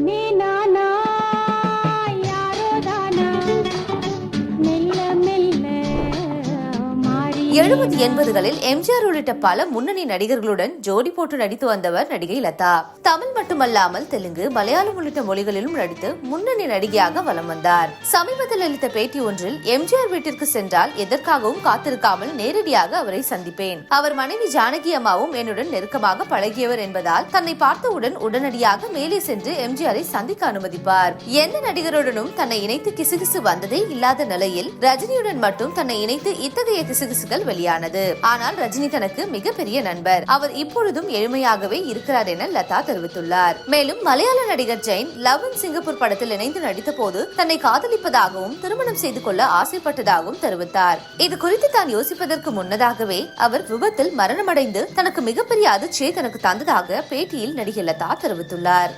ね。எழுபது எண்பதுகளில் எம்ஜிஆர் உள்ளிட்ட பல முன்னணி நடிகர்களுடன் ஜோடி போட்டு நடித்து வந்தவர் நடிகை லதா. தமிழ் மட்டுமல்லாமல் தெலுங்கு மலையாளம் உள்ளிட்ட மொழிகளிலும் நடித்து முன்னணி நடிகையாக வலம் வந்தார். சமீபத்தில் அளித்த பேட்டி ஒன்றில் எம்ஜிஆர் வீட்டிற்கு சென்றால் எதற்காகவும் காத்திருக்காமல் நேரடியாக அவரை சந்திப்பேன். அவர் மனைவி ஜானகி அம்மாவும் என்னுடன் நெருக்கமாக பழகியவர் என்பதால் தன்னை பார்த்தவுடன் உடனடியாக மேலே சென்று எம்ஜிஆரை சந்திக்க அனுமதிப்பார். எந்த நடிகருடனும் தன்னை இணைத்து கிசுகிசு வந்ததே இல்லாத நிலையில் ரஜினியுடன் மட்டும் தன்னை இணைத்து இத்தகைய கிசுகிசுகள் வெளியானது. ஆனால் ரஜினி தனக்கு மிகப்பெரிய நண்பர். அவர் இப்பொழுதும் எளிமையாகவே இருக்கிறார் என லதா தெரிவித்துள்ளார். மேலும் மலையாள நடிகர் ஜெயின் லவ் இன் சிங்கப்பூர் படத்தில் இணைந்து நடித்த போது தன்னை காதலிப்பதாகவும் திருமணம் செய்து கொள்ள ஆசைப்பட்டதாகவும் தெரிவித்தார். இது குறித்து தான் யோசிப்பதற்கு முன்னதாகவே அவர் விபத்தில் மரணமடைந்து தனக்கு மிகப்பெரிய அதிர்ச்சியை தனக்கு தந்ததாக பேட்டியில் நடிகை லதா தெரிவித்துள்ளார்.